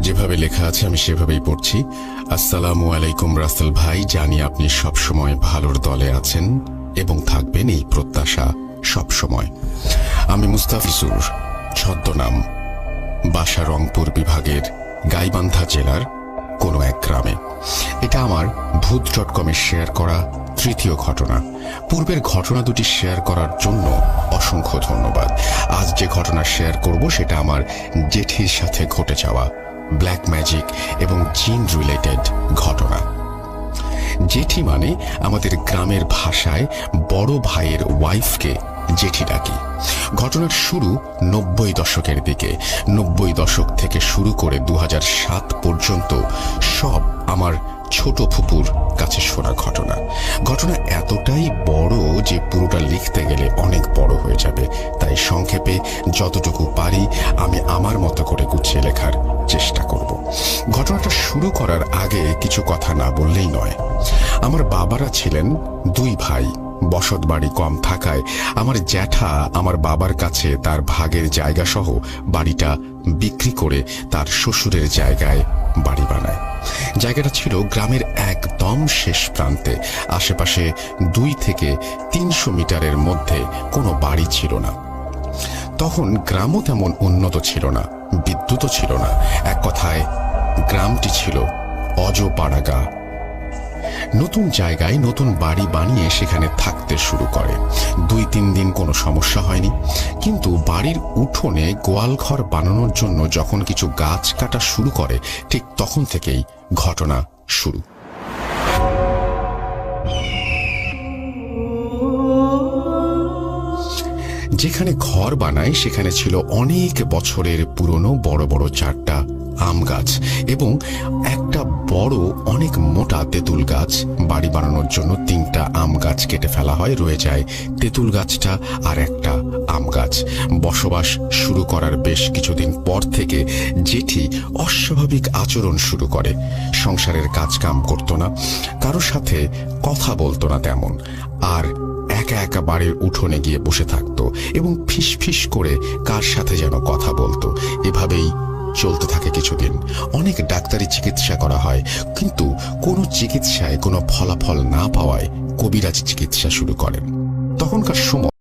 যেভাবে লেখা আছে, আমি সেভাবেই পড়ছি। আসসালামু আলাইকুম রাসেল ভাই, জানি আপনি সবসময় ভালোর দলে আছেন এবং থাকবেন এই প্রত্যাশা সবসময়। আমি মুস্তাফিজুর, ছদ্মনাম বাসা রংপুর বিভাগের গাইবান্ধা জেলার কোনো এক গ্রামে। এটা আমার ভূত ডট কমে শেয়ার করা তৃতীয় ঘটনা। পূর্বের ঘটনা দুটি শেয়ার করার জন্য অসংখ্য ধন্যবাদ। আজ যে ঘটনা শেয়ার করব, সেটা আমার জেঠির সাথে ঘটে যাওয়া ব্ল্যাক ম্যাজিক এবং জিন রিলেটেড ঘটনা। জেঠি মানে আমাদের গ্রামের ভাষায় বড় ভাইয়ের ওয়াইফকে জেঠি ডাকি। ঘটনার শুরু নব্বই দশকের দিকে। নব্বই দশক থেকে শুরু করে দু সাত পর্যন্ত সব আমার ছোট ফুপুর কাছে শোনা ঘটনা। ঘটনা এতটাই বড় যে পুরোটা লিখতে গেলে অনেক বড় হয়ে যাবে। তাই সংক্ষেপে যতটুকু পারি, আমি আমার মতো করে গুছিয়ে লেখার চেষ্টা ঘটনাটা শুরু করার আগে কিছু কথা না বললেই নয়। আমার বাবারা ছিলেন দুই ভাই, বসত বাড়ি কম থাকায় আমার জ্যাঠা আমার বাবার কাছে তার ভাগের জায়গা সহ বাড়িটা বিক্রি করে তার শ্বশুরের জায়গায় বাড়ি বানায়। জায়গাটা ছিল গ্রামের একদম শেষ প্রান্তে। আশেপাশে দুই থেকে তিনশো মিটারের মধ্যে কোনো বাড়ি ছিল না। তখন গ্রামও তেমন উন্নত ছিল না, বিদ্যুৎও ছিল না। এক কথায় গ্রামটি ছিল অজপাড়াগা। নতুন জায়গায় নতুন বাড়ি বানিয়ে সেখানে থাকতে শুরু করে। দুই তিন দিন কোনো সমস্যা হয়নি। কিন্তু বাড়ির উঠোনে গোয়ালঘর বানানোর জন্য যখন কিছু গাছ কাটা শুরু করে, ঠিক তখন থেকেই ঘটনা শুরু। যেখানে ঘর বানায় সেখানে ছিল অনেক বছরের পুরনো বড় বড় চারটা আম গাছ এবং একটা বড়, অনেক মোটা তেঁতুল গাছ। বাড়ি বানানোর জন্য তিনটা আম গাছ কেটে ফেলা হয়, রয়ে যায় তেঁতুল গাছটা আর একটা আম গাছ। বসবাস শুরু করার বেশ কিছুদিন পর থেকে জেঠি অস্বাভাবিক আচরণ শুরু করে। সংসারের কাজ কাম করতো না কারোর সাথে কথা বলতো না তেমন। আর একা একা বাড়ির উঠোনে গিয়ে বসে থাকত এবং ফিস করে কার সাথে যেন কথা বলতো। এভাবেই চলতে থাকে কিছুদিন। অনেক ডাক্তারি চিকিৎসা করা হয়, কিন্তু কোনো চিকিৎসায় কোনো ফলাফল না পাওয়ায় কবিরাজ চিকিৎসা শুরু করেন। তখনকার সময়